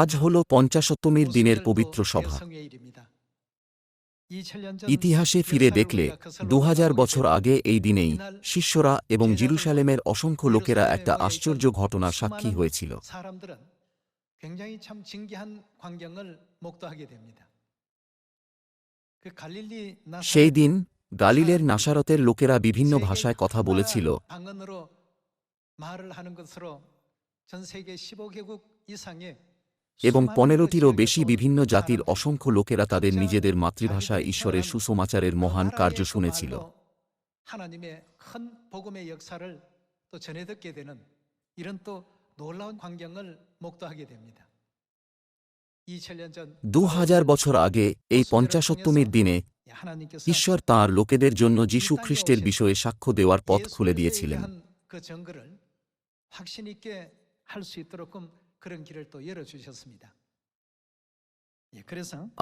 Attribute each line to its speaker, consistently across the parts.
Speaker 1: আজ হল পঞ্চাশত্তমীর দিনের পবিত্র সভা ইতিহাসে ফিরে দেখলে দু বছর আগে এই দিনেই শিষ্যরা এবং জিরুসালেমের অসংখ্য লোকেরা একটা আশ্চর্য ঘটনা সাক্ষী হয়েছিল
Speaker 2: 사람들은 굉장히 참 신기한 광경을 목도하게 됩니다. 그 갈릴리 나사렛
Speaker 1: সেই দিন গালিলের নাসারতের লোকেরা বিভিন্ন ভাষায় কথা বলেছিল
Speaker 2: 방언으로 말을 하는 것으로 전 세계 15개국 이상의
Speaker 1: এবং পনেরোটিরও বেশি বিভিন্ন জাতির অসংখ্য লোকেরা তাদের নিজেদের মাতৃভাষা ঈশ্বরের সুসমাচারের মহান কার্য শুনেছিল। দু হাজার বছর আগে এই পঞ্চাশত্তমীর দিনে ঈশ্বর তাঁর লোকেদের জন্য যীশু খ্রিস্টের বিষয়ে সাক্ষ্য দেওয়ার পথ খুলে দিয়েছিলেন।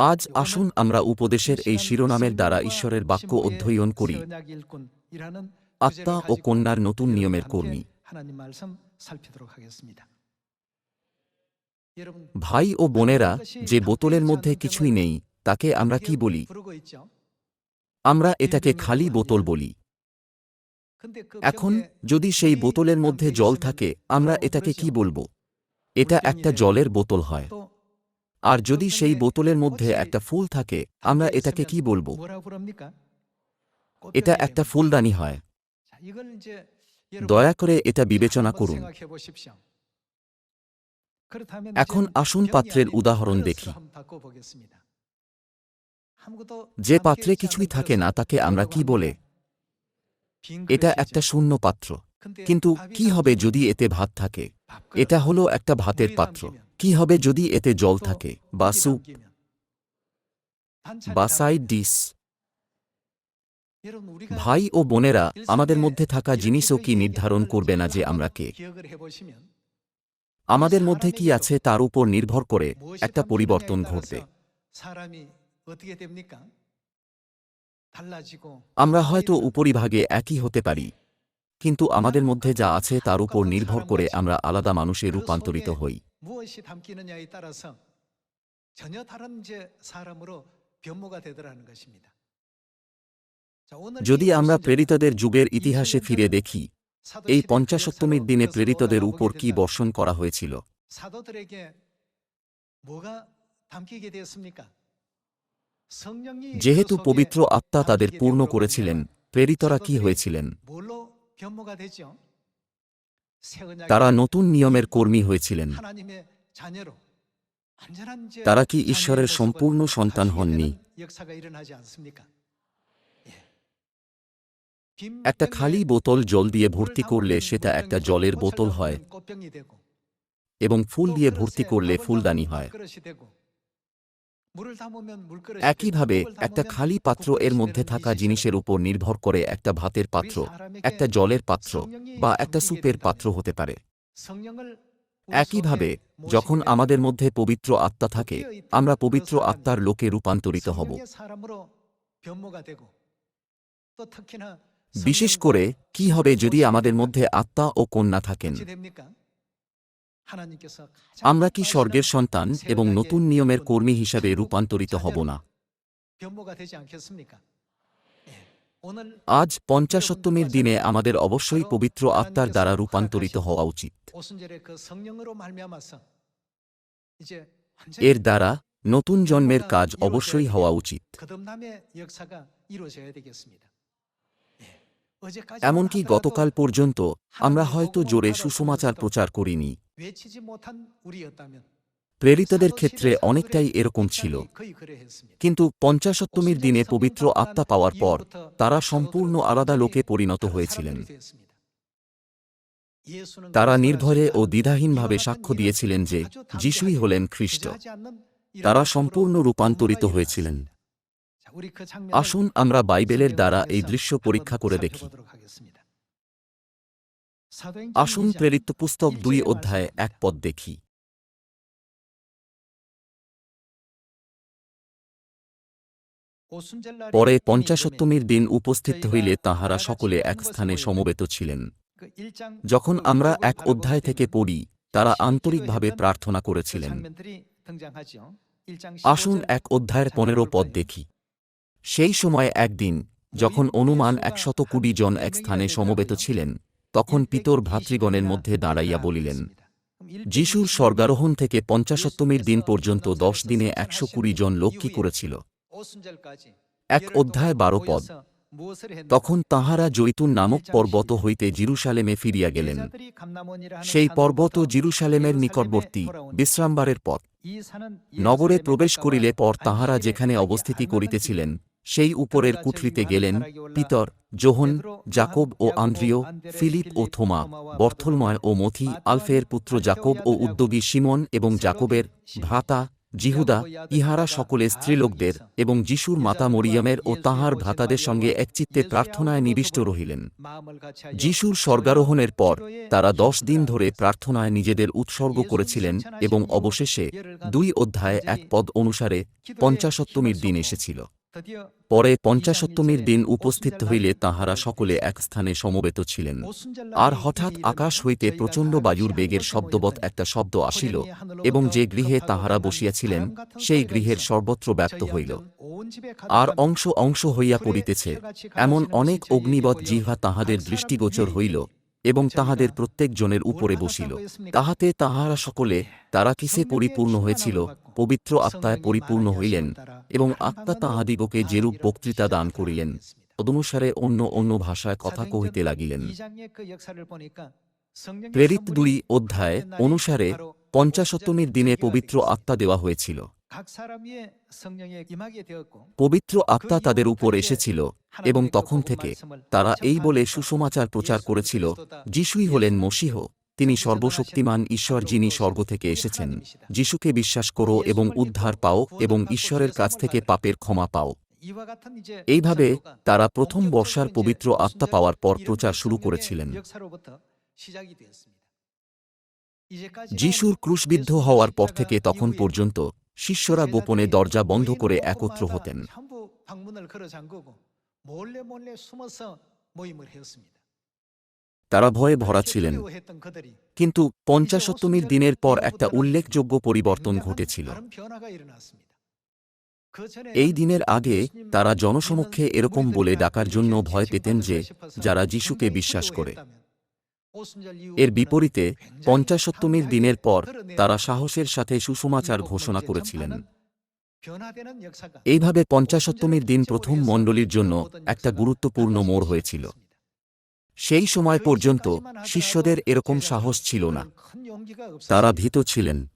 Speaker 1: আজ আসুন আমরা উপদেশের এই শিরোনামের দ্বারা ঈশ্বরের বাক্য অধ্যয়ন করি আত্মা ও কন্যার নতুন নিয়মের কর্মী ভাই ও বোনেরা যে বোতলের মধ্যে কিছুই নেই তাকে আমরা কি বলি আমরা এটাকে খালি বোতল বলি এখন যদি সেই বোতলের মধ্যে জল থাকে আমরা এটাকে কি বলব এটা একটা জলের বোতল হয়। আর যদি সেই বোতলের মধ্যে একটা ফুল থাকে, আমরা এটাকে কি বলব? এটা একটা ফুলদানি হয়। দয়া করে এটা বিবেচনা করুন। এখন আসুন পাত্রের উদাহরণ দেখি। যে পাত্রে কিছুই থাকে না, তাকে আমরা কি বলে? এটা একটা শূন্য পাত্র। কিন্তু কি হবে যদি এতে ভাত থাকে? এটা হলো একটা ভাতের পাত্র। কি হবে যদি এতে জল থাকে? বা
Speaker 2: সুপ
Speaker 1: বা সাইড ভাই ও বোনেরা আমাদের মধ্যে থাকা জিনিসও কি নির্ধারণ করবে না যে আমরা কে? আমাদের মধ্যে কি আছে তার উপর নির্ভর করে একটা পরিবর্তন ঘটবে। আমরা হয়তো উপরিভাগে একই হতে পারি। কিন্তু আমাদের মধ্যে যা আছে তার উপর নির্ভর করে আমরা আলাদা মানুষে রূপান্তরিত হই। যদি আমরা প্রেরিতদের যুগের ইতিহাসে ফিরে দেখি এই পঞ্চাশত্তমীর দিনে প্রেরিতদের উপর কি বর্ষণ করা হয়েছিল? যেহেতু পবিত্র আত্মা তাদের পূর্ণ করেছিলেন প্রেরিতরা কি হয়েছিলেন? তারা নতুন নিয়মের কর্মী হয়েছিলেন। তারা কি ঈশ্বরের সম্পূর্ণ সন্তান হননি। একটা খালি বোতল জল দিয়ে ভর্তি করলে সেটা একটা জলের বোতল হয়। এবং ফুল দিয়ে ভর্তি করলে ফুলদানি হয়। একইভাবে একটা খালি পাত্র এর মধ্যে থাকা জিনিসের উপর নির্ভর করে একটা ভাতের পাত্র একটা জলের পাত্র বা একটা
Speaker 2: সুপের
Speaker 1: পাত্র হতে পারে। একইভাবে যখন আমাদের মধ্যে পবিত্র আত্মা থাকে আমরা পবিত্র আত্মার লোকে রূপান্তরিত হব। বিশেষ করে কি হবে যদি আমাদের মধ্যে আত্মা ও কন্যা থাকেন? আমরা কি স্বর্গের সন্তান এবং নতুন নিয়মের কর্মী হিসাবে রূপান্তরিত হব না। আজ পঞ্চাশত্তমীর দিনে আমাদের অবশ্যই পবিত্র আত্মার দ্বারা রূপান্তরিত হওয়া উচিত। এর দ্বারা নতুন জন্মের কাজ অবশ্যই হওয়া উচিত। এমনকি গতকাল পর্যন্ত আমরা হয়তো জোরে সুসমাচার প্রচার করিনি। প্রেরিতদের ক্ষেত্রে অনেকটাই এরকম ছিল। কিন্তু পঞ্চাশত্তমীর দিনে পবিত্র আত্মা পাওয়ার পর তারা সম্পূর্ণ আলাদা লোকে পরিণত হয়েছিলেন। তারা নির্ভরে ও দ্বিধাহীনভাবে সাক্ষ্য দিয়েছিলেন যে যিশুই হলেন খ্রিস্ট। তারা সম্পূর্ণ রূপান্তরিত হয়েছিলেন। আসুন আমরা বাইবেলের দ্বারা এই দৃশ্য পরীক্ষা করে দেখি। আসুন প্রেরিত পুস্তক দুই অধ্যায়ে এক পদ দেখি। পরে পঞ্চাশত্তমীর দিন উপস্থিত হইলে তাহারা সকলে এক স্থানে সমবেত ছিলেন। যখন আমরা এক অধ্যায় থেকে পড়ি, তারা আন্তরিকভাবে প্রার্থনা করেছিলেন। আসুন এক অধ্যায়ের পনেরো পদ দেখি। সেই সময় একদিন, যখন অনুমান একশত কুড়ি জন এক স্থানে সমবেত ছিলেন তখন পিতর ভ্রাতৃগণের মধ্যে দাঁড়াইয়া বলিলেন, যিশুর স্বর্গারোহণ থেকে পঞ্চাশত্তমীর দিন পর্যন্ত দশ দিনে একশো কুড়ি জন লোক কি করেছিল? এক অধ্যায় বারো পদ। তখন তাহারা জৈতুন নামক পর্বত হইতে জিরুসালেমে ফিরিয়া গেলেন। সেই পর্বত জিরুসালেমের নিকটবর্তী বিশ্রামবারের পথ। নগরে প্রবেশ করিলে পর তাহারা যেখানে অবস্থিতি করিতেছিলেন সেই উপরের কুঠরিতে গেলেন পিতর জোহন জাকব ও আন্দ্রিয়, ফিলিপ ও থোমা, বর্থলময় ও মথি আলফের পুত্র জাকব ও উদ্যোগী সিমন এবং জাকবের ভ্রাতা জিহুদা, ইহারা সকলে স্ত্রীলোকদের এবং যিশুর মাতা মরিয়মের ও তাহার ভ্রাতাদের সঙ্গে একচিত্তে প্রার্থনায় নিবিষ্ট রহিলেন। যিশুর স্বর্গারোহণের পর তারা দশ দিন ধরে প্রার্থনায় নিজেদের উৎসর্গ করেছিলেন এবং অবশেষে দুই অধ্যায়ে এক পদ অনুসারে পঞ্চাশত্তমীর দিন এসেছিল। পরে পঞ্চাশত্তমীর দিন উপস্থিত হইলে তাহারা সকলে এক স্থানে সমবেত ছিলেন। আর হঠাৎ আকাশ হইতে প্রচণ্ড বায়ুর বেগের শব্দবৎ একটা শব্দ আসিল এবং যে গৃহে তাহারা বসিয়াছিলেন, সেই গৃহের সর্বত্র ব্যক্ত হইল। আর অংশ অংশ হইয়া পড়িতেছে। এমন অনেক অগ্নিবৎ জিহ্বা তাহাদের দৃষ্টিগোচর হইল এবং তাহাদের প্রত্যেকজনের উপরে বসিল। তাহাতে তাহারা সকলে তারা কিসে পরিপূর্ণ হয়েছিল পবিত্র আত্মায় পরিপূর্ণ হইলেন এবং আত্মা তাহাদিগকে যেরূপ বক্তৃতা দান করিলেন তদনুসারে অন্য অন্য ভাষায় কথা কহিতে লাগিলেন। প্রেরিত দুই অধ্যায় অনুসারে পঞ্চাশত্তমীর দিনে পবিত্র আত্মা দেওয়া হয়েছিল। পবিত্র আত্মা তাদের উপর এসেছিল এবং তখন থেকে তারা এই বলে সুসমাচার প্রচার করেছিল যিশুই হলেন মসীহ। তিনি সর্বশক্তিমান ঈশ্বর যিনি স্বর্গ থেকে এসেছেন। যিশুকে বিশ্বাস করো এবং উদ্ধার পাও এবং ঈশ্বরের কাছ থেকে পাপের ক্ষমা পাও। এইভাবে তারা প্রথম বর্ষার পবিত্র আত্মা পাওয়ার পর প্রচার শুরু করেছিলেন। যিশুর ক্রুশবিদ্ধ হওয়ার পর থেকে তখন পর্যন্ত শিষ্যরা গোপনে দরজা বন্ধ করে একত্র হতেন। তারা ভয়ে ভরা ছিলেন। কিন্তু পঞ্চাশত্তমীর দিনের পর একটা উল্লেখযোগ্য পরিবর্তন ঘটেছিল। এই দিনের আগে তারা জনসমক্ষে এরকম বলে ডাকার জন্য ভয় পেতেন যে, যারা যিশুকে বিশ্বাস করে। এর বিপরীতে, পঞ্চাশত্তমীর দিনের পর তারা সাহসের সাথে সুসমাচার ঘোষণা করেছিলেন। এইভাবে পঞ্চাশত্তমীর দিন প্রথম মণ্ডলীর জন্য একটা গুরুত্বপূর্ণ মোড় হয়েছিল। সেই সময় পর্যন্ত শিষ্যদের এরকম সাহস ছিল না। তারা ভীত ছিলেন।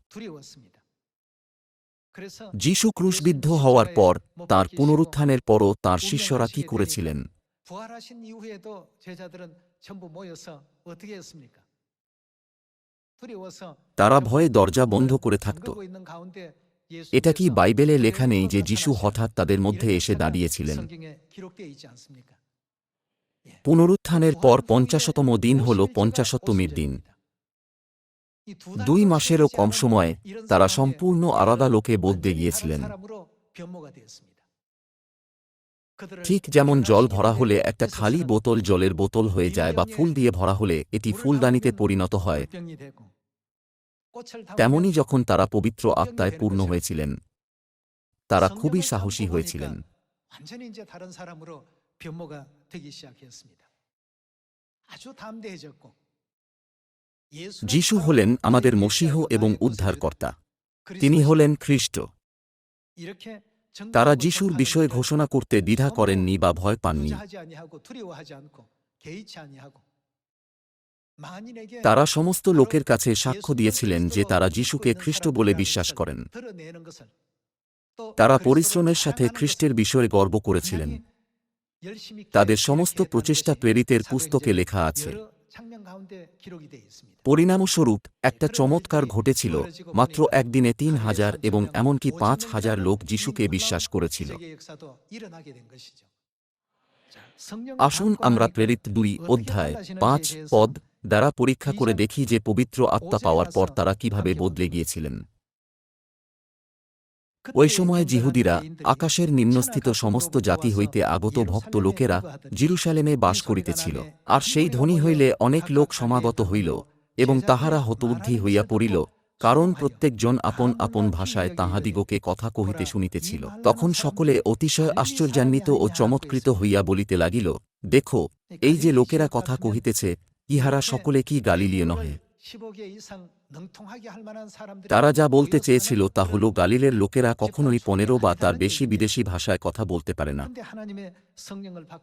Speaker 1: যিশু ক্রুশবিদ্ধ হওয়ার পর তার পুনরুত্থানের পরও তার শিষ্যরা কি করেছিলেন? তারা ভয়ে দরজা বন্ধ করে থাকত। এটা কি বাইবেলে লেখা নেই যে যিশু হঠাৎ তাদের মধ্যে এসে দাঁড়িয়েছিলেন? পুনরুত্থানের পর পঞ্চাশতম দিন হল পঞ্চাশত্তমীর দিন। দুই মাসেরও কম সময়ে তারা সম্পূর্ণ আলাদা লোকে বদলে গিয়েছিলেন। ঠিক যেমন জল ভরা হলে একটা খালি বোতল জলের বোতল হয়ে যায় বা ফুল দিয়ে ভরা হলে এটি ফুলদানিতে পরিণত হয়। তেমনি যখন তারা পবিত্র আত্মায় পূর্ণ হয়েছিলেন তারা খুবই সাহসী হয়েছিলেন। যিশু হলেন আমাদের মসীহ এবং উদ্ধারকর্তা তিনি হলেন খ্রিস্ট তারা যিশুর বিষয়ে ঘোষণা করতে দ্বিধা করেননি বা ভয় পাননি তারা সমস্ত লোকের কাছে সাক্ষ্য দিয়েছিলেন যে তারা যিশুকে খ্রিস্ট বলে বিশ্বাস করেন তারা পরিশ্রমের সাথে খ্রিস্টের বিষয়ে গর্ব করেছিলেন তাদের সমস্ত প্রচেষ্টা প্রেরিতের পুস্তকে লেখা আছে। পরিণামস্বরূপ একটা চমৎকার ঘটেছিল মাত্র একদিনে তিন হাজার এবং এমনকি পাঁচ হাজার লোক যিশুকে বিশ্বাস করেছিল। আসুন আমরা প্রেরিত দুই অধ্যায় পাঁচ পদ দ্বারা পরীক্ষা করে দেখি যে পবিত্র আত্মা পাওয়ার পর তারা কীভাবে বদলে গিয়েছিলেন। ওই সময় জিহুদিরা আকাশের নিম্নস্থিত সমস্ত জাতি হইতে আগত ভক্ত লোকেরা জিরুসালেমে বাস করিতেছিল, আর সেই ধনী হইলে অনেক লোক সমাগত হইল এবং তাহারা হতবুদ্ধি হইয়া পড়িল, কারণ প্রত্যেকজন আপন আপন ভাষায় তাহাদিগকে কথা কহিতে শুনিতেছিল। তখন সকলে অতিশয় আশ্চর্যান্বিত ও চমৎকৃত হইয়া বলিতে লাগিল, দেখো, এই যে লোকেরা কথা কহিতেছে, ইহারা সকলে কি গালিলীয় নহে? তারা যা বলতে চেয়েছিল তা হল গালিলের লোকেরা কখনোই পনেরো বা তার বেশি বিদেশি ভাষায় কথা বলতে পারে না।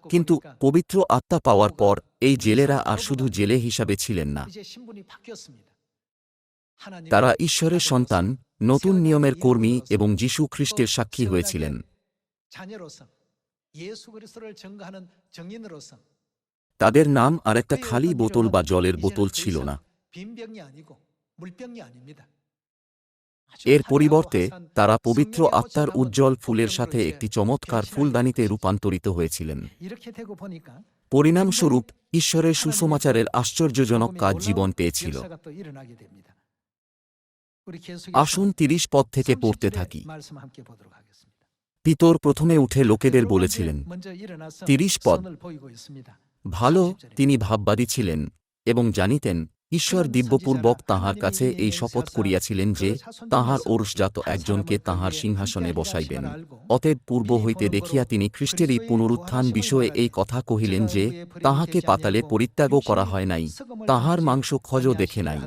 Speaker 1: কিন্তু পবিত্র আত্মা পাওয়ার পর এই জেলেরা আর শুধু জেলে হিসাবে ছিলেন না। তারা ঈশ্বরের সন্তান নতুন নিয়মের কর্মী এবং যীশু খ্রিস্টের সাক্ষী হয়েছিলেন। তাদের নাম আর একটা খালি বোতল বা জলের বোতল ছিল না। এর পরিবর্তে তারা পবিত্র আত্মার উজ্জ্বল ফুলের সাথে একটি চমৎকার ফুলদানিতে রূপান্তরিত হয়েছিলেন। পরিণামস্বরূপ ঈশ্বরের সুসমাচারের আশ্চর্যজনক কাজ জীবন পেয়েছিল। আসুন তিরিশ পদ থেকে পড়তে থাকি। পিতর প্রথমে উঠে লোকেদের বলেছিলেন তিরিশ পদ ভালো তিনি ভাববাদী ছিলেন এবং জানিতেন ঈশ্বর দিব্যপূর্বক তাহার কাছে এই শপথ করিয়াছিলেন যে তাহার ওরসজাত একজনকে তাহার সিংহাসনে বসাইবেন। অতএব পূর্ব হইতে দেখিয়া তিনি খ্রিস্টেরই পুনরুত্থান বিষয়ে এই কথা কহিলেন যে তাহাকে পাতালে পরিত্যাগও করা হয় নাই। তাহার মাংস খজ দেখে নাই।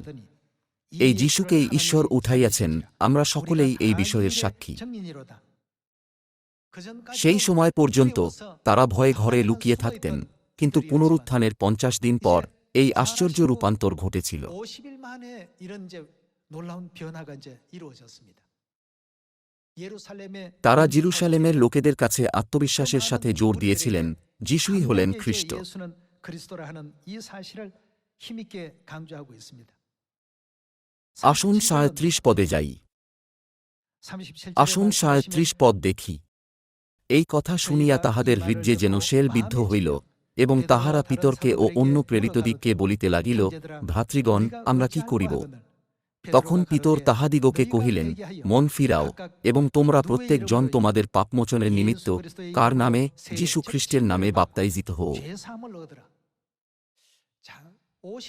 Speaker 1: এই যিশুকেই ঈশ্বর উঠাইয়াছেন আমরা সকলেই এই বিষয়ের সাক্ষী। সেই সময় পর্যন্ত তারা ভয়ে ঘরে লুকিয়ে থাকতেন। কিন্তু পুনরুত্থানের পঞ্চাশ দিন পর এই আশ্চর্য রূপান্তর ঘটেছিল। তারা জিরুসালেমের লোকেদের কাছে আত্মবিশ্বাসের সাথে জোর দিয়েছিলেন যিশুই হলেন খ্রিস্ট। আসুন সাঁত্রিশ পদে যাই। আসুন সাঁত্রিশ পদ দেখি। এই কথা শুনিয়া তাহাদের হৃদ্যে যেন শেল বিদ্ধ হইল। এবং তাহারা পিতরকে ও অন্য প্রেরিতদিগকে বলিতে লাগিল ভ্রাতৃগণ আমরা কি করিব? তখন পিতর তাহাদিগকে কহিলেন মন ফিরাও এবং তোমরা প্রত্যেক জন তোমাদের পাপমোচনের নিমিত্ত কার নামে যীশু খ্রিস্টের নামে বাপ্তাইজিত হও।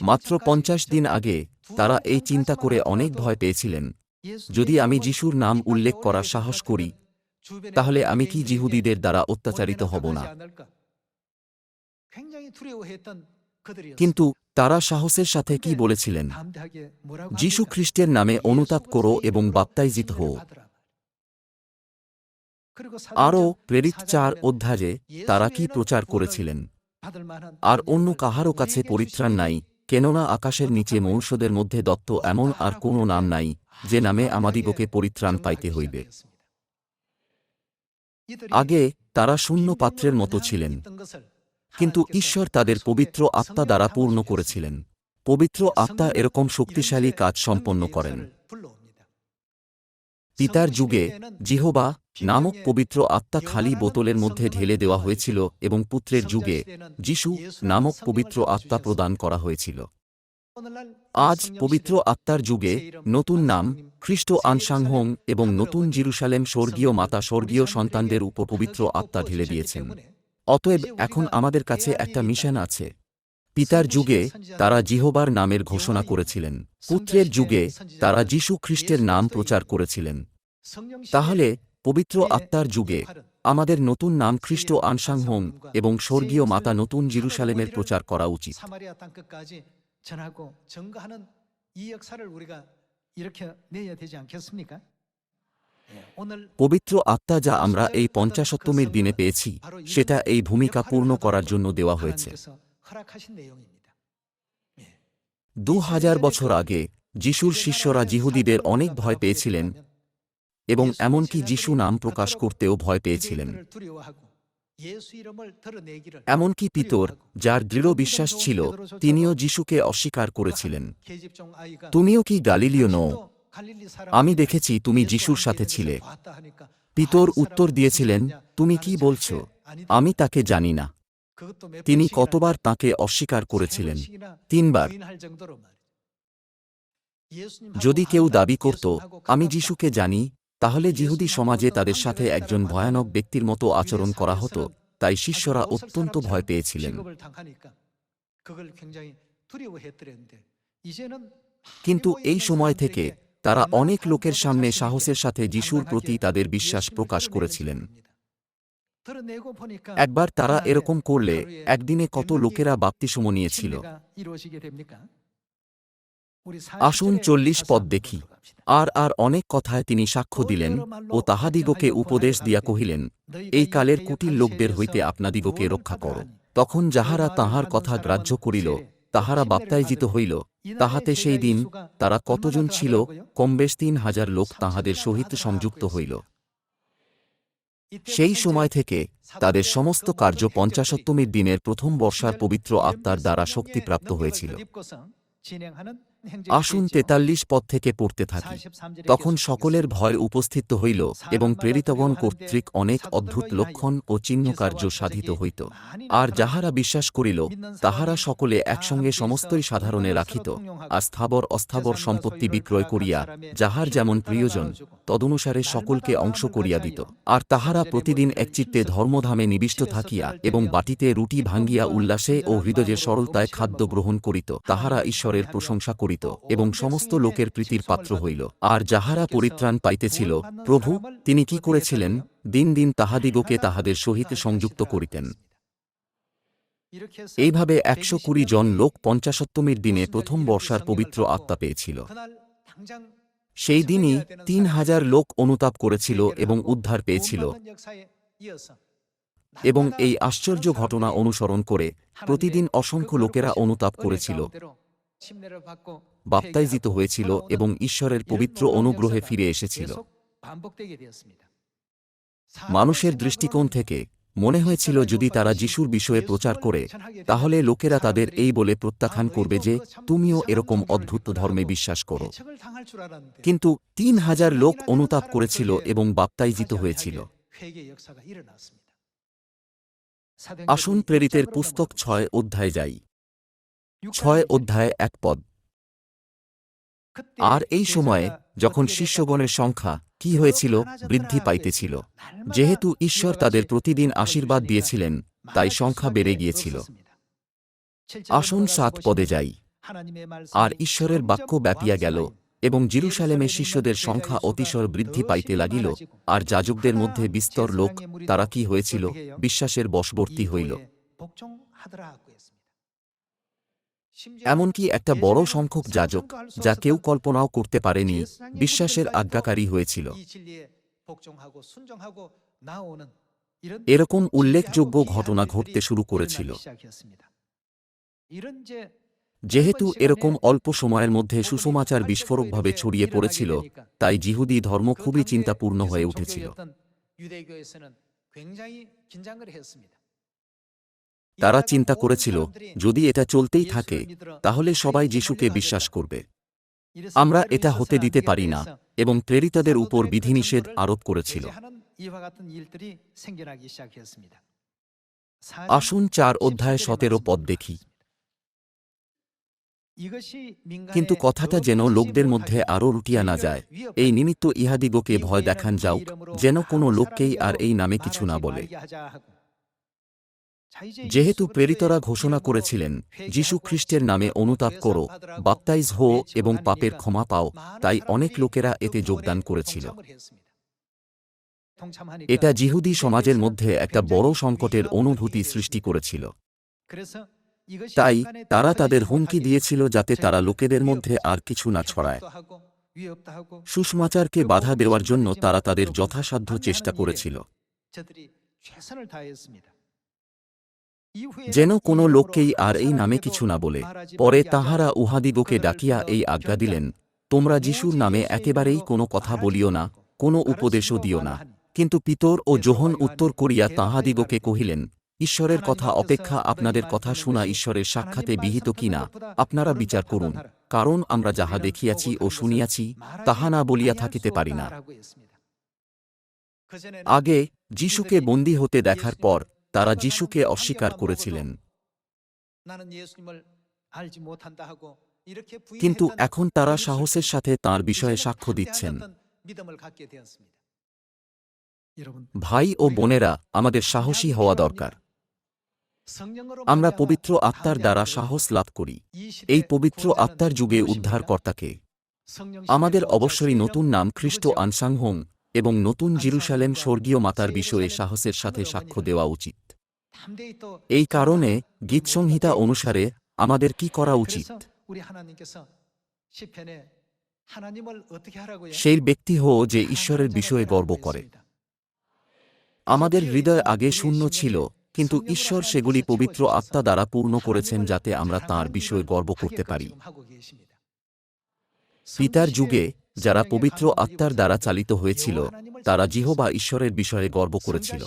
Speaker 1: মাত্র পঞ্চাশ দিন আগে তারা এই চিন্তা করে অনেক ভয় পেয়েছিলেন। যদি আমি যিশুর নাম উল্লেখ করার সাহস করি তাহলে আমি কি জিহুদীদের দ্বারা অত্যাচারিত হব না? কিন্তু তারা সাহসের সাথে কি বলেছিলেন? যীশু খ্রিস্টের নামে অনুতাপ করো এবং বাপ্তাইজিত হও। আরও প্রেরিত চার অধ্যায়ে তারা কি প্রচার করেছিলেন? আর অন্য কাহারও কাছে পরিত্রাণ নাই কেননা আকাশের নিচে মনুষ্যদের মধ্যে দত্ত এমন আর কোনো নাম নাই যে নামে আমাদিগকে পরিত্রাণ পাইতে হইবে। আগে তারা শূন্য পাত্রের মতো ছিলেন। কিন্তু ঈশ্বর তাদের পবিত্র আত্মা দ্বারা পূর্ণ করেছিলেন। পবিত্র আত্মা এরকম শক্তিশালী কাজ সম্পন্ন করেন। পিতার যুগে জিহোবা নামক পবিত্র আত্মা খালি বোতলের মধ্যে ঢেলে দেওয়া হয়েছিল এবং পুত্রের যুগে যিশু নামক পবিত্র আত্মা প্রদান করা হয়েছিল। আজ পবিত্র আত্মার যুগে নতুন নাম খ্রিস্ট আনসাংহং এবং নতুন জিরুসালেম স্বর্গীয় মাতা স্বর্গীয় সন্তানদের উপর পবিত্র আত্মা ঢেলে দিয়েছেন। অতএব এখন আমাদের কাছে একটা মিশন আছে পিতার যুগে তারা জিহোবার নামের ঘোষণা করেছিলেন পুত্রের যুগে তারা যীশু খ্রিস্টের নাম প্রচার করেছিলেন তাহলে পবিত্র আত্মার যুগে আমাদের নতুন নাম খ্রিস্ট আনসাংহং এবং স্বর্গীয় মাতা নতুন জিরুসালেমের প্রচার করা উচিত
Speaker 2: 전하고 증거하는 이 역사를 우리가 이렇게 내야 되지 않겠습니까?
Speaker 1: পবিত্র আত্মা যা আমরা এই পঞ্চাশত্তমের দিনে পেয়েছি সেটা এই ভূমিকা পূর্ণ করার জন্য দেওয়া হয়েছে। দু হাজার বছর আগে যিশুর শিষ্যরা জিহুদীদের অনেক ভয় পেয়েছিলেন এবং এমনকি যিশু নাম প্রকাশ করতেও ভয় পেয়েছিলেন। এমনকি পিতর যার দৃঢ় বিশ্বাস ছিল তিনিও যিশুকে অস্বীকার করেছিলেন। তুমিও কি গালিলীয় নও? আমি দেখেছি তুমি যিশুর সাথে ছিলে। পিতর উত্তর দিয়েছিলেন, তুমি কি বলছ? আমি তাকে জানি না। তিনি কতবার তাকে অস্বীকার করেছিলেন। তিনবার। যদি কেউ দাবি করত, আমি যিশুকে জানি তাহলে জিহুদি সমাজে তাদের সাথে একজন ভয়ানক ব্যক্তির মতো আচরণ করা হতো, তাই শিষ্যরা অত্যন্ত ভয় পেয়েছিলেন। কিন্তু এই সময় থেকে তারা অনেক লোকের সামনে সাহসের সাথে যিশুর প্রতি তাদের বিশ্বাস প্রকাশ করেছিলেন। একবার তারা এরকম করলে একদিনে কত লোকেরা বাপ্তিসম নিয়েছিল। আসুন চল্লিশ পদ দেখি। আর আর অনেক কথায় তিনি সাক্ষ্য দিলেন ও তাহাদিগকে উপদেশ দিয়া কহিলেন, এই কালের কুটির লোকদের হইতে আপনাদিগকে রক্ষা করো। তখন যাহারা তাহার কথা গ্রাহ্য করিল তাহারা বাপ্তায়জিত হইল। তাহাতে সেই দিন তারা কতজন ছিল কমবেশ তিন হাজার লোক তাহাদের সহিত সংযুক্ত হইল। সেই সময় থেকে তাদের সমস্ত কার্য পঞ্চাশত্তমীর দিনের প্রথম বর্ষার পবিত্র আত্মার দ্বারা শক্তিপ্রাপ্ত হয়েছিল। আসুন তেতাল্লিশ পদ থেকে পড়তে থাকি। তখন সকলের ভয় উপস্থিত হইল এবং প্রেরিতগণ কর্তৃক অনেক অদ্ভুত লক্ষণ ও চিহ্নকার্য সাধিত হইত। আর যাহারা বিশ্বাস করিল তাহারা সকলে একসঙ্গে সমস্তই সাধারণে রাখিত। আর স্থাবর অস্থাবর সম্পত্তি বিক্রয় করিয়া যাহার যেমন প্রিয়জন তদনুসারে সকলকে অংশ করিয়া দিত। আর তাহারা প্রতিদিন একচিত্তে ধর্মধামে নিবিষ্ট থাকিয়া এবং বাটিতে রুটি ভাঙ্গিয়া উল্লাসে ও হৃদয়ে সরলতায় খাদ্য গ্রহণ করিত। তাহারা ঈশ্বরের প্রশংসা করিত। এবং সমস্ত লোকের প্রীতির পাত্র হইল। আর যাহারা পরিত্রাণ পাইতেছিল, প্রভু, তিনি কি করেছিলেন? দিন দিন তাহাদিগকে তাহাদের সহিত সংযুক্ত করিতেন। এইভাবে একশো কুড়ি জন লোক পঞ্চাশত্তমীর দিনে প্রথম বর্ষার পবিত্র আত্মা পেয়েছিল। সেই দিনই তিন হাজার লোক অনুতাপ করেছিল এবং উদ্ধার পেয়েছিল। এবং এই আশ্চর্য ঘটনা অনুসরণ করে প্রতিদিন অসংখ্য লোকেরা অনুতাপ করেছিল। বাপ্তাইজিত হয়েছিল এবং ঈশ্বরের পবিত্র অনুগ্রহে ফিরে এসেছিল। মানুষের দৃষ্টিকোণ থেকে মনে হয়েছিল যদি তারা যিশুর বিষয়ে প্রচার করে তাহলে লোকেরা তাদের এই বলে প্রত্যাখ্যান করবে যে তুমিও এরকম অদ্ভুত ধর্মে বিশ্বাস করো। কিন্তু তিন হাজার লোক অনুতাপ করেছিল এবং বাপ্তাইজিত হয়েছিল। আসুন প্রেরিতের পুস্তক ছয় অধ্যায় যাই। ছয় অধ্যায় এক পদ। আর এই সময়ে যখন শিষ্যগণের সংখ্যা কি হয়েছিল বৃদ্ধি পাইতেছিল। যেহেতু ঈশ্বর তাদের প্রতিদিন আশীর্বাদ দিয়েছিলেন, তাই সংখ্যা বেড়ে গিয়েছিল। আসন সাত পদে যাই। আর ঈশ্বরের বাক্য ব্যাপিয়া গেল এবং জিরুসালেমে শিষ্যদের সংখ্যা অতিশয় বৃদ্ধি পাইতে লাগিল, আর যাজকদের মধ্যে বিস্তর লোক তারা কি হয়েছিল, বিশ্বাসের বশবর্তী হইল। এমনকি একটা বড় সংখ্যক যাজক যা কেউ কল্পনাও করতে পারেনি বিশ্বাসের আজ্ঞাকারী হয়েছিল। এরকম উল্লেখযোগ্য ঘটনা ঘটতে শুরু করেছিল। যেহেতু এরকম অল্প সময়ের মধ্যে সুসমাচার বিস্ফোরকভাবে ছড়িয়ে পড়েছিল তাই জিহুদি ধর্ম খুবই চিন্তাপূর্ণ হয়ে উঠেছিল। তারা চিন্তা করেছিল যদি এটা চলতেই থাকে তাহলে সবাই যিশুকে বিশ্বাস করবে আমরা এটা হতে দিতে পারি না এবং প্রেরিতাদের উপর বিধিনিষেধ আরোপ করেছিল আসুন চার অধ্যায় সতেরো পদ দেখি কিন্তু কথাটা যেন লোকদের মধ্যে আরও রুটিয়া না যায় এই নিমিত্ত ইহাদিগকে ভয় দেখান যাওক যেন কোনো লোককেই আর এই নামে কিছু না বলে যেহেতু প্রেরিতরা ঘোষণা করেছিলেন, যীশু খ্রিস্টের নামে অনুতাপ করো, বাপ্তাইজ হো এবং পাপের ক্ষমা পাও, তাই অনেক লোকেরা এতে যোগদান করেছিল। এটা জিহুদি সমাজের মধ্যে একটা বড় সংকটের অনুভূতি সৃষ্টি করেছিল। তাই তারা তাদের হুমকি দিয়েছিল যাতে তারা লোকেদের মধ্যে আর কিছু না ছড়ায়। সুষমাচারকে বাধা দেওয়ার জন্য তারা তাদের যথাসাধ্য চেষ্টা করেছিল। যেন কোনো লোককেই আর এই নামে কিছু না বলে। পরে তাহারা উহাদিগকে ডাকিয়া এই আজ্ঞা দিলেন। তোমরা যিশুর নামে একেবারেই কোনো কথা বলিও না কোনো উপদেশও দিও না। কিন্তু পিতর ও যোহন উত্তর করিয়া তাহাদিগকে কহিলেন ঈশ্বরের কথা অপেক্ষা আপনাদের কথা শোনা ঈশ্বরের সাক্ষাতে বিহিত কিনা আপনারা বিচার করুন। কারণ আমরা যাহা দেখিয়াছি ও শুনিয়াছি তাহা না বলিয়া থাকিতে পারি না। আগে যিশুকে বন্দী হতে দেখার পর তারা যিশুকে অস্বীকার করেছিলেন। কিন্তু এখন তারা সাহসের সাথে তার বিষয়ে সাক্ষ্য দিচ্ছেন। ভাই ও বোনেরা আমাদের সাহসী হওয়া দরকার। আমরা পবিত্র আত্মার দ্বারা সাহস লাভ করি। এই পবিত্র আত্মার যুগে উদ্ধারকর্তাকে। আমাদের অবশ্যই নতুন নাম খ্রিস্ট আনসাংহোং এবং নতুন জিরুসালেম স্বর্গীয় মাতার বিষয়ে সাহসের সাথে সাক্ষ্য দেওয়া উচিত এই কারণে গীতসংহিতা অনুসারে আমাদের কি করা উচিত সেই ব্যক্তি হো যে ঈশ্বরের বিষয়ে গর্ব করে আমাদের হৃদয় আগে শূন্য ছিল কিন্তু ঈশ্বর সেগুলি পবিত্র আত্মা দ্বারা পূর্ণ করেছেন যাতে আমরা তাঁর বিষয়ে গর্ব করতে পারি পিতার যুগে যারা পবিত্র আত্মার দ্বারা চালিত হয়েছিল তারা জিহবা ঈশ্বরের বিষয়ে গর্ব করেছিল।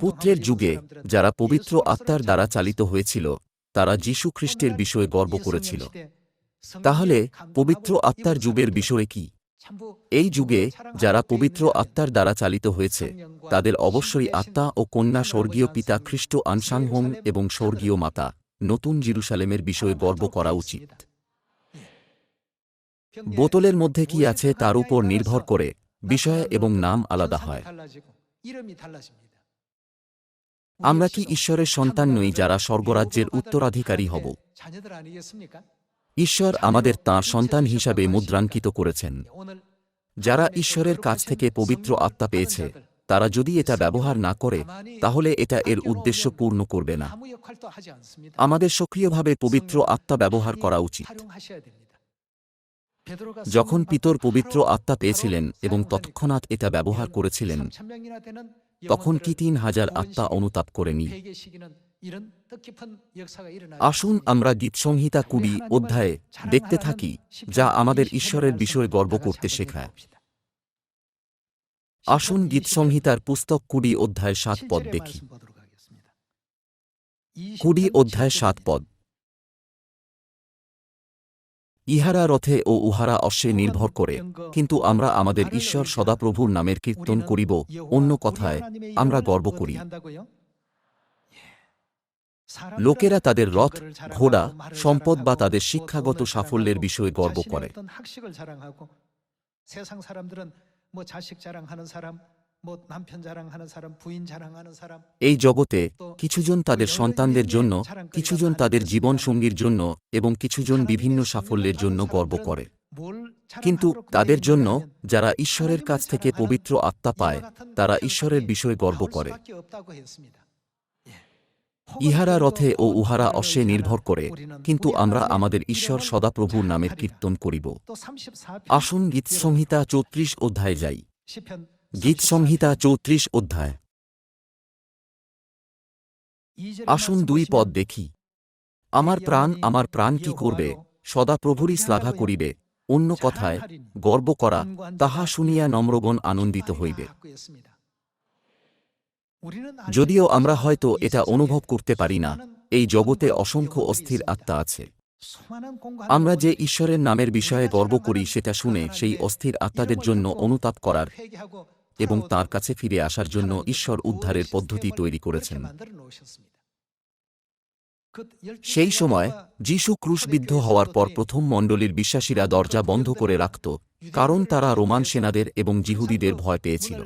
Speaker 1: পুত্রের যুগে যারা পবিত্র আত্মার দ্বারা চালিত হয়েছিল তারা যীশু খ্রিস্টের বিষয়ে গর্ব করেছিল। তাহলে পবিত্র আত্মার যুগের বিষয়ে কি? এই যুগে যারা পবিত্র আত্মার দ্বারা চালিত হয়েছে তাদের অবশ্যই আত্মা ও কন্যা স্বর্গীয় পিতা খ্রিস্ট আনসাংহোম এবং স্বর্গীয় মাতা। নতুন জিরুসালেমের বিষয়ে গর্ব করা উচিত। বোতলের মধ্যে কি আছে তার উপর নির্ভর করে, বিষয় এবং নাম আলাদা হয়। আমরা কি ঈশ্বরের সন্তান নই যারা স্বর্গরাজ্যের উত্তরাধিকারী হব? ঈশ্বর আমাদের তাঁর সন্তান হিসাবে মুদ্রাঙ্কিত করেছেন। যারা ঈশ্বরের কাছ থেকে পবিত্র আত্মা পেয়েছে, তারা যদি এটা ব্যবহার না করে, তাহলে এটা এর উদ্দেশ্য পূর্ণ করবে না। আমাদের সক্রিয়ভাবে পবিত্র আত্মা ব্যবহার করা উচিত। যখন পিতর পবিত্র আত্মা পেয়েছিলেন এবং তৎক্ষণাৎ এটা ব্যবহার করেছিলেন তখন কি তিন হাজার আত্মা অনুতাপ করেনি? আসুন আমরা গীতসংহিতা কুড়ি অধ্যায়ে দেখতে থাকি যা আমাদের ঈশ্বরের বিষয়ে গর্ব করতে শেখায়। আসুন গীতসংহিতার পুস্তক কুড়ি অধ্যায় সাত পদ দেখি। কুড়ি অধ্যায় সাত পদ। ইহারা রথে ও উহারা অশ্বে নির্ভর করে কিন্তু আমরা আমাদের ঈশ্বর সদাপ্রভুর নামের কীর্তন করিব অন্য কথায় আমরা গর্ব করি লোকেরা তাদের রথ ঘোড়া সম্পদ বা তাদের শিক্ষাগত সাফল্যের বিষয়ে গর্ব করে এই জগতে কিছুজন তাদের সন্তানদের জন্য কিছুজন তাদের জীবনসঙ্গীর জন্য এবং কিছুজন বিভিন্ন সাফল্যের জন্য গর্ব করে। কিন্তু তাদের জন্য যারা ঈশ্বরের কাছ থেকে পবিত্র আত্মা পায় তারা ঈশ্বরের বিষয়ে গর্ব করে। ইহারা রথে ও উহারা অশ্বে নির্ভর করে কিন্তু আমরা আমাদের ঈশ্বর সদাপ্রভুর নামের কীর্তন করিব। আসুন গীতসংহিতা চৌত্রিশ অধ্যায়ে যাই। গীত সংহিতা চৌত্রিশ অধ্যায়। আসুন দুই পদ দেখি। আমার প্রাণ আমার প্রাণ কি করবে? সদা প্রভুরই শ্লাঘা করিবে। অন্য কথায়, গর্ব করা, তাহা শুনিয়া নম্রগণ আনন্দিত হইবে। যদিও আমরা হয়তো এটা অনুভব করতে পারি না, এই জগতে অসংখ্য অস্থির আত্মা আছে। আমরা যে ঈশ্বরের নামের বিষয়ে গর্ব করি সেটা শুনে সেই অস্থির আত্মাদের জন্য অনুতাপ করার এবং তার কাছে ফিরে আসার জন্য ঈশ্বর উদ্ধারের পদ্ধতি তৈরি করেছেন। সেই সময় যিশু ক্রুশবিদ্ধ হওয়ার পর প্রথম মণ্ডলীর বিশ্বাসীরা দরজা বন্ধ করে রাখত, কারণ তারা রোমান সেনাদের এবং জিহুদিদের ভয় পেয়েছিল।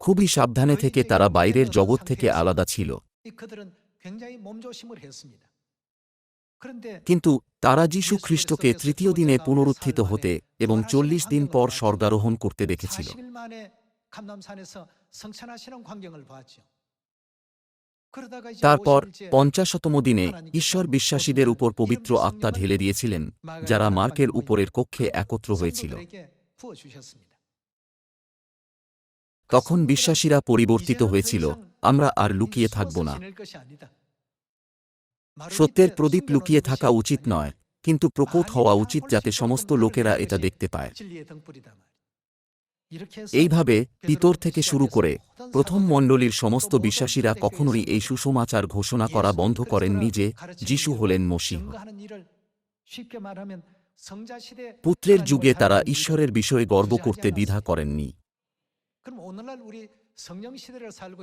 Speaker 1: খুবই সাবধানে থেকে তারা বাইরের জগৎ থেকে আলাদা ছিল। কিন্তু তারা যীশু খ্রিস্টকে তৃতীয় দিনে পুনরুত্থিত হতে এবং চল্লিশ দিন পর স্বর্গারোহণ করতে দেখেছিল। তারপর পঞ্চাশতম দিনে ঈশ্বর বিশ্বাসীদের উপর পবিত্র আত্মা ঢেলে দিয়েছিলেন যারা মার্কের উপরের কক্ষে একত্র হয়েছিল। তখন বিশ্বাসীরা পরিবর্তিত হয়েছিল আমরা আর লুকিয়ে থাকব না। সত্যের প্রদীপ লুকিয়ে থাকা উচিত নয় কিন্তু প্রকট হওয়া উচিত যাতে সমস্ত লোকেরা এটা দেখতে পায়। এইভাবে পিতর থেকে শুরু করে প্রথম মণ্ডলীর সমস্ত বিশ্বাসীরা কখনোই এই সুসমাচার ঘোষণা করা বন্ধ করেননি যে যিশু হলেন মসিহ। পুত্রের যুগে তারা ঈশ্বরের বিষয়ে গর্ব করতে দ্বিধা করেননি।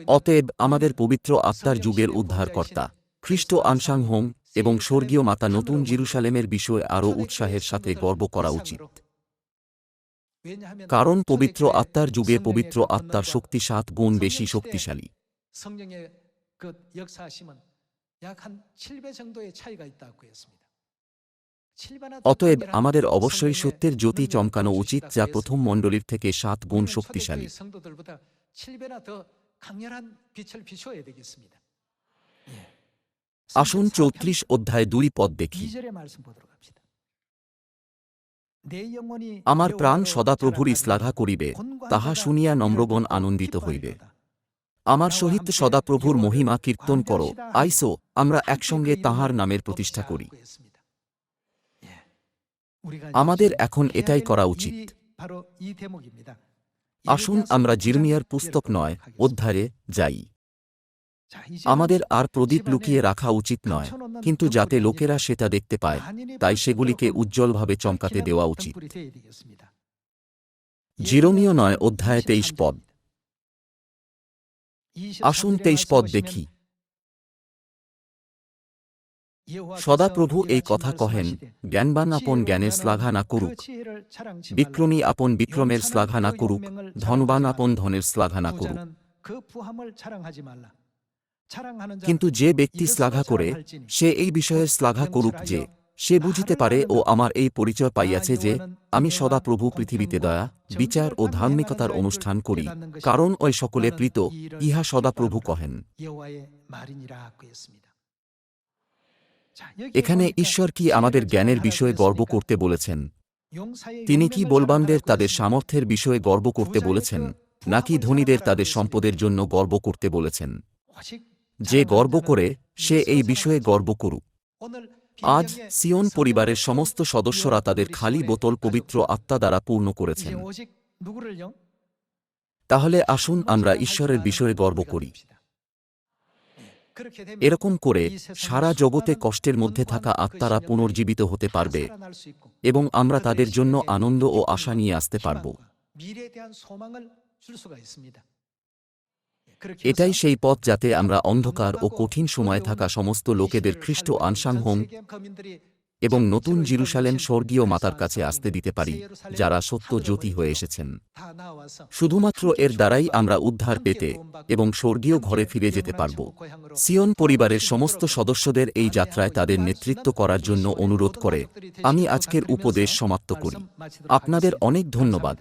Speaker 1: অতএব আমাদের পবিত্র আত্মার যুগের উদ্ধারকর্তা। খ্রিস্ট আনসাং হোম এবং স্বর্গীয় মাতা নতুন জিরুসালেমের বিষয়ে আরও উৎসাহের সাথে গর্ব করা উচিত। কারণ পবিত্র আত্মার যুগে পবিত্র আত্মার শক্তি সাত গুণ বেশি শক্তিশালী। অতএব আমাদের অবশ্যই সত্যের জ্যোতি চমকানো উচিত যা প্রথম মণ্ডলীর থেকে সাত গুণ শক্তিশালী। আসুন চৌত্রিশ অধ্যায় দুই পদ দেখি। আমার প্রাণ সদাপ্রভুর ইশ্লাঘা করিবে, তাহা শুনিয়া নম্রগণ আনন্দিত হইবে। আমার সহিত সদাপ্রভুর মহিমা কীর্তন করো, আইসো, আমরা একসঙ্গে তাহার নামের প্রতিষ্ঠা করি। আমাদের এখন এটাই করা উচিত। আসুন আমরা জিরমিয়ার পুস্তক নয়, অধ্যায়ে যাই। আমাদের আর প্রদীপ লুকিয়ে রাখা উচিত নয়। কিন্তু যাতে লোকেরা সেটা দেখতে পায় তাই সেগুলিকে উজ্জ্বলভাবে চমকাতে দেওয়া উচিত। জিরোমীয় নয় অধ্যায় তেইশ পদ। আসুন তেইশ পদ দেখি। সদাপ্রভু এই কথা কহেন জ্ঞানবান আপন জ্ঞানের শ্লাঘা না করুক। বিক্রমী আপন বিক্রমের শ্লাঘা না করুক। ধনবান আপন ধনের শ্লাঘা না করুক। কিন্তু যে ব্যক্তি শ্লাঘা করে সে এই বিষয়ে শ্লাঘা করুক যে সে বুঝিতে পারে ও আমার এই পরিচয় পাইয়াছে যে আমি সদাপ্রভু পৃথিবীতে দয়া বিচার ও ধার্মিকতার অনুষ্ঠান করি। কারণ ওই সকলে প্রীত ইহা সদাপ্রভু কহেন। এখানে ঈশ্বর কি আমাদের জ্ঞানের বিষয়ে গর্ব করতে বলেছেন? তিনি কি বলবানদের তাদের সামর্থ্যের বিষয়ে গর্ব করতে বলেছেন নাকি ধনীদের তাদের সম্পদের জন্য গর্ব করতে বলেছেন? যে গর্ব করে, সে এই বিষয়ে গর্ব করুক। আজ সিয়ন পরিবারের সমস্ত সদস্যরা তাদের খালি বোতল পবিত্র আত্মা দ্বারা পূর্ণ করেছেন। তাহলে আসুন আমরা ঈশ্বরের বিষয়ে গর্ব করি। এরকম করে সারা জগতে কষ্টের মধ্যে থাকা আত্মারা পুনর্জীবিত হতে পারবে এবং আমরা তাদের জন্য আনন্দ ও আশা নিয়ে আসতে পারব। এটাই সেই পথ যাতে আমরা অন্ধকার ও কঠিন সময়ে থাকা সমস্ত লোকেদের খ্রিস্ট আনসাং হোম এবং নতুন জিরুসালেম স্বর্গীয় মাতার কাছে আসতে দিতে পারি যারা সত্য জ্যোতি হয়ে এসেছেন। শুধুমাত্র এর দ্বারাই আমরা উদ্ধার পেতে এবং স্বর্গীয় ঘরে ফিরে যেতে পারব। সিয়ন পরিবারের সমস্ত সদস্যদের এই যাত্রায় তাদের নেতৃত্ব করার জন্য অনুরোধ করে আমি আজকের উপদেশ সমাপ্ত করি। আপনাদের অনেক ধন্যবাদ।